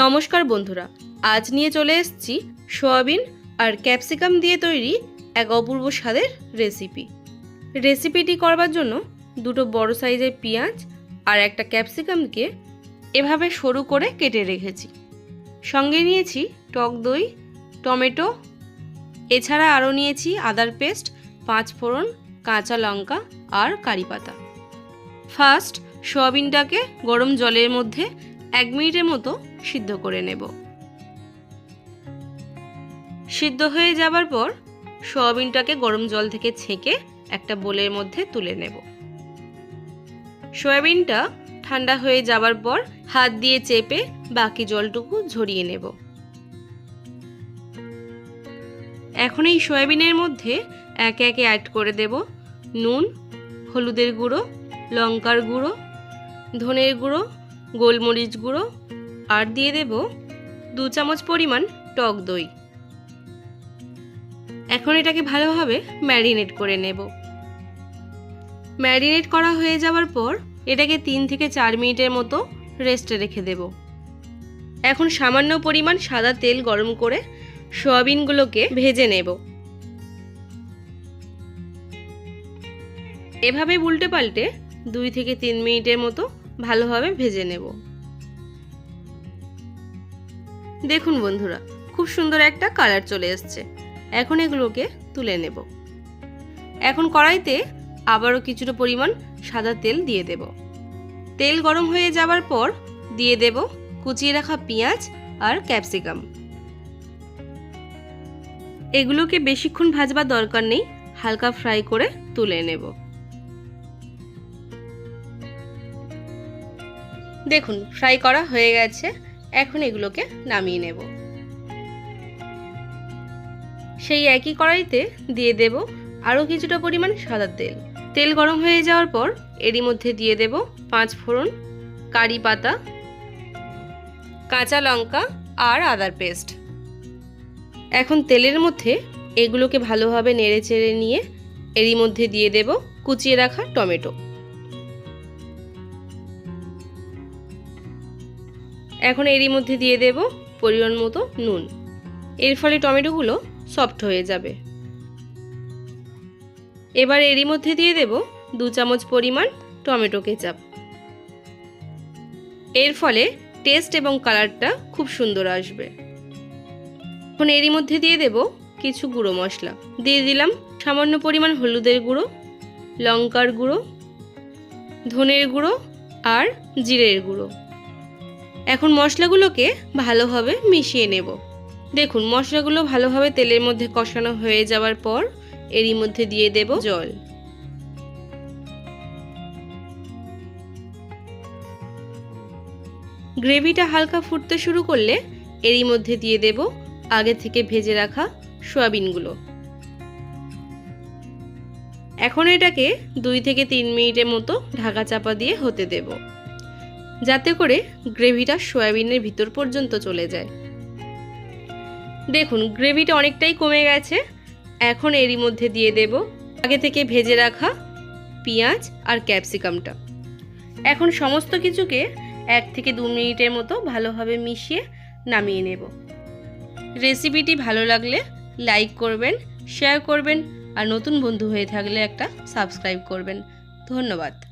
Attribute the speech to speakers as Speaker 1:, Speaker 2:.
Speaker 1: নমস্কার বন্ধুরা, আজ নিয়ে চলে এসেছি সয়াবিন আর ক্যাপসিকাম দিয়ে তৈরি এক অপূর্ব স্বাদের রেসিপি। রেসিপিটি করবার জন্য দুটো বড় সাইজের পেঁয়াজ আর একটা ক্যাপসিকামকে এভাবে সরু করে কেটে রেখেছি। সঙ্গে নিয়েছি টক দই, টমেটো, এছাড়া আরও নিয়েছি আদার পেস্ট, পাঁচ ফোড়ন, কাঁচা লঙ্কা আর কারি পাতা। ফার্স্ট সয়াবিনটাকে গরম জলের মধ্যে এক মিনিটের মতো সিদ্ধ করে নেব। সিদ্ধ হয়ে যাবার পর সয়াবিনটাকে গরম জল থেকে ছেঁকে একটা বোলের মধ্যে তুলে নেব। সয়াবিনটা ঠান্ডা হয়ে যাবার পর হাত দিয়ে চেপে বাকি জলটুকু ঝরিয়ে নেব। এখন এই সয়াবিনের মধ্যে একে একে অ্যাড করে দেব। নুন, হলুদের গুঁড়ো, লঙ্কার গুঁড়ো, ধনের গুঁড়ো, গোলমরিচ গুঁড়ো আর দিয়ে দেব দু চামচ পরিমাণ টক দই। এখন এটাকে ভালোভাবে ম্যারিনেট করে নেব। ম্যারিনেট করা হয়ে যাওয়ার পর এটাকে তিন থেকে চার মিনিটের মতো রেস্টে রেখে দেব। এখন সামান্য পরিমাণ সাদা তেল গরম করে সয়াবিনগুলোকে ভেজে নেব। এভাবে উল্টে পাল্টে দুই থেকে তিন মিনিটের মতো ভালোভাবে ভেজে নেব। দেখুন বন্ধুরা, খুব সুন্দর একটা কালার চলে এসছে। এখন এগুলোকে তুলে নেব। এখন কড়াইতে আবারও কিছুটা পরিমাণ সাদা তেল দিয়ে দেব। তেল গরম হয়ে যাবার পর দিয়ে দেব কুচিয়ে রাখা পেঁয়াজ আর ক্যাপসিকাম। এগুলোকে বেশিক্ষণ ভাজবার দরকার নেই, হালকা ফ্রাই করে তুলে নেব। দেখুন, ফ্রাই করা হয়ে গেছে। এখন এগুলোকে নামিয়ে নেব। সেই একই কড়াইতে দিয়ে দেব আরও কিছুটা পরিমাণ সাদা তেল। তেল গরম হয়ে যাওয়ার পর এরই মধ্যে দিয়ে দেব পাঁচ ফোড়ন কারি পাতা, কাঁচা লঙ্কা আর আদার পেস্ট। এখন তেলের মধ্যে এগুলোকে ভালোভাবে নেড়ে চেড়ে নিয়ে এরই মধ্যে দিয়ে দেব কুচিয়ে রাখা টমেটো। এখন এরই মধ্যে দিয়ে দেব পরিমাণ মতো নুন। এর ফলে টমেটোগুলো সফট হয়ে যাবে। এবার এরই মধ্যে দিয়ে দেব দু চামচ পরিমাণ টমেটো কেচাপ। এর ফলে টেস্ট এবং কালারটা খুব সুন্দর আসবে। এখন এরই মধ্যে দিয়ে দেব কিছু গুঁড়ো মশলা। দিয়ে দিলাম সামান্য পরিমাণ হলুদের গুঁড়ো, লঙ্কার গুঁড়ো, ধনের গুঁড়ো আর জিরের গুঁড়ো। এখন মশলাগুলোকে ভালোভাবে মিশিয়ে নেব। দেখুন, মশলাগুলো ভালোভাবে তেলের মধ্যে কষানো হয়ে যাওয়ার পর এরই মধ্যে দিয়ে দেব জল। গ্রেভিটা হালকা ফুটতে শুরু করলে এরই মধ্যে দিয়ে দেব আগে থেকে ভেজে রাখা সয়াবিনগুলো। এখন এটাকে দুই থেকে তিন মিনিটের মতো ঢাকা চাপা দিয়ে হতে দেব। যাতে করে গ্রেভিটা সয়াবিনের ভিতর পর্যন্ত চলে যায়। দেখুন, গ্রেভিটা অনেকটাই কমে গেছে। এখন এরই মধ্যে দিয়ে দেব আগে থেকে ভেজে রাখা পেঁয়াজ আর ক্যাপসিকামটা। এখন সমস্ত কিছুকে এক থেকে দু মিনিটের মতো ভালোভাবে মিশিয়ে নামিয়ে নেব। রেসিপিটি ভালো লাগলে লাইক করবেন, শেয়ার করবেন আর নতুন বন্ধু হয়ে থাকলে একটা সাবস্ক্রাইব করবেন। ধন্যবাদ।